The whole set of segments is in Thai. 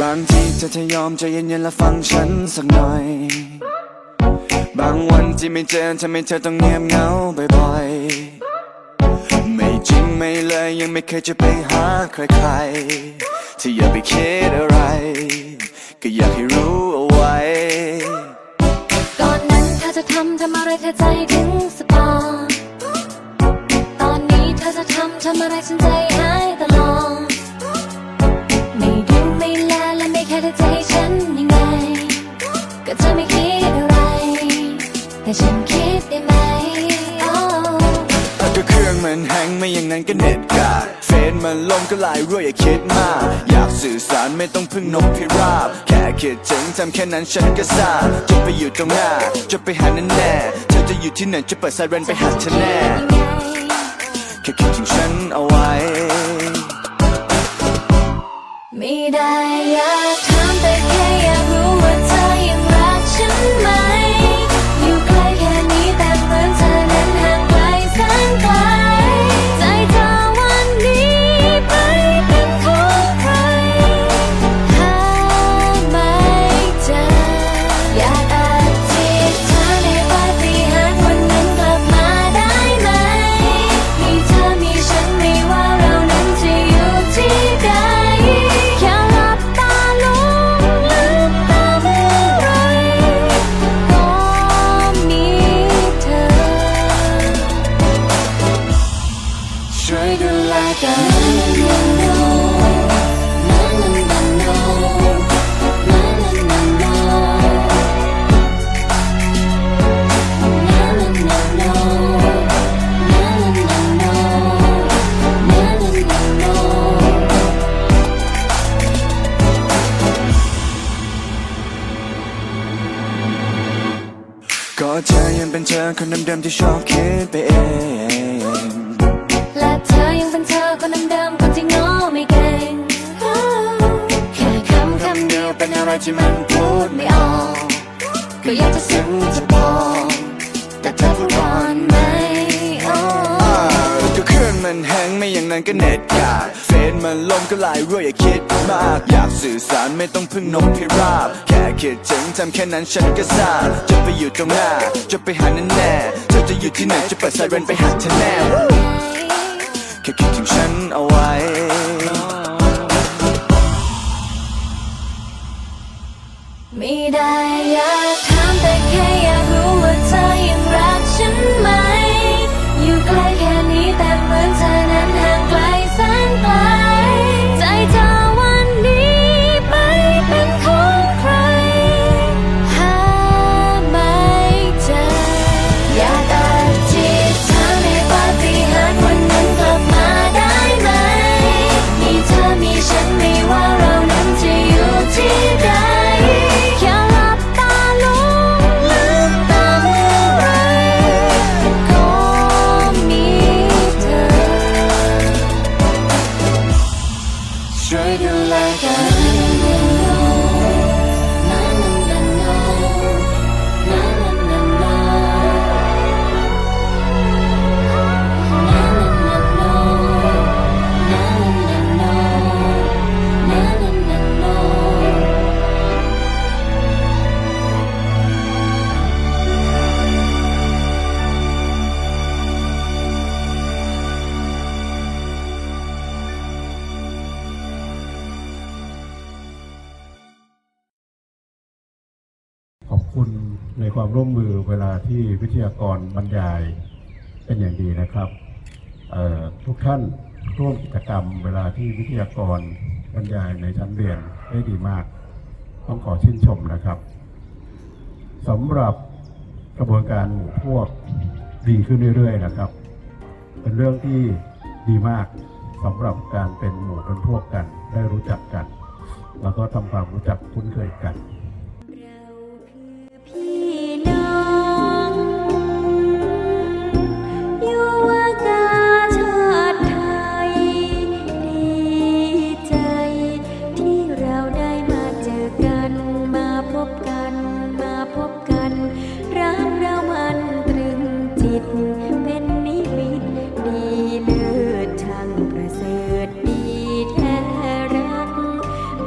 บางทีเธอจะยอมใจเย็นๆและฟังฉันสักหน่อย บางวันที่ไม่เจอทำให้เธอต้องเงียบเหงาบ่อยๆ ไม่จริงไม่เลยยังไม่เคยจะไปหาใครๆที่อย่าไปคิดอะไร ก็อยากให้รู้เอาไว้ ก่อนนั้นเธอจะทำทำอะไรเธอใจถึงสปาร์ตอนนี้เธอจะทำทำอะไรฉันใจ ก็เธอไม่คิดอะไร แต่ฉันคิดได้ไหม Oh ก็เครื่องมันแฮงไม่อย่างนั้นก็เน็ตกาดเฟซมันลงก็ลายรั่วอย่าคิดมาก อยากสื่อสารไม่ต้องพึ่งนกพิราบ แค่คิดถึงทำแค่นั้นฉันก็ทราบจะไปอยู่ตรงหน้า จะไปหาแน่แน่ๆเธอจะอยู่ที่ไหนจะเปิดไซเรนไปหาเธอแน่ยังไงแค่คิดถึงฉันเอาไว้ ไม่ได้อยากถามแต่ อยังเป็นเธอคนเดิมๆที่ชอบคิดไปเอง และเธอยังเป็นเธอคนเดิมๆคนที่ง้อไม่เก่งแค่คำคำเดียวเป็นอะไรที่มันพูดไม่ออกก็อยากจะซึ้งจะบอกแต่เธอพูดก่อนไหมโอ้อ่าก็เครื่องมันแฮงไม่อย่างนั้นก็เน็ตกาด เฟซมันลมก็ลายรั่วอย่าคิดมาก อยากสื่อสารไม่ต้องพึ่งนกพิราบ แค่คิดถึงทำแค่นั้นฉันก็ทราบจะไปอยู่ตรงหน้า จะไปหาแน่แน่เธอจะอยู่ที่ไหนจะเปิดไซเรนไปหาเธอแน่แค่คิดถึงฉันเอาไว้ไม่ได้อยาก ช่วย คุณในความร่วมมือเวลาที่วิทยากรบรรยายเป็นอย่างดีนะครับทุกท่านร่วมกิจกรรม เวลาที่วิทยากรบรรยายในชั้นเรียนได้ดีมาก ต้องขอชื่นชมนะครับสำหรับกระบวนการหมู่พวกดีขึ้นเรื่อยๆนะครับ เป็นเรื่องที่ดีมากสำหรับการเป็นหมู่เป็นพวกกัน ได้รู้จักกัน แล้วก็ทำความรู้จักคุ้นเคยกัน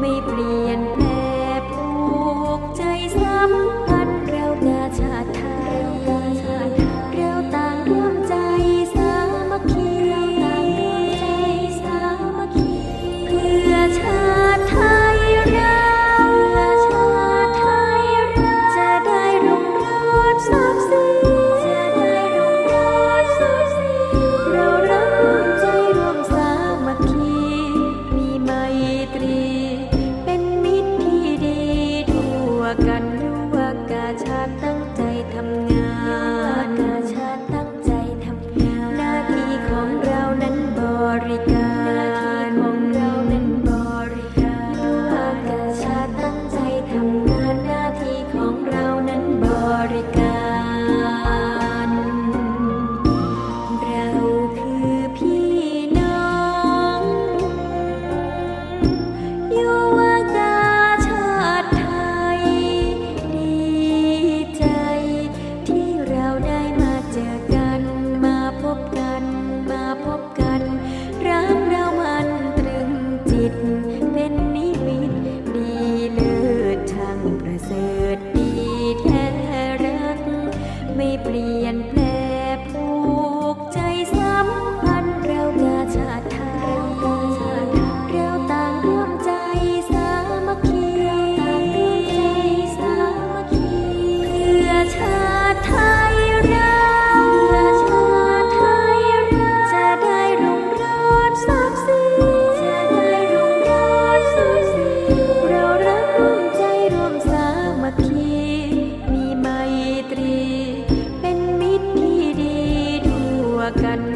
ไม่เปลี่ยน akan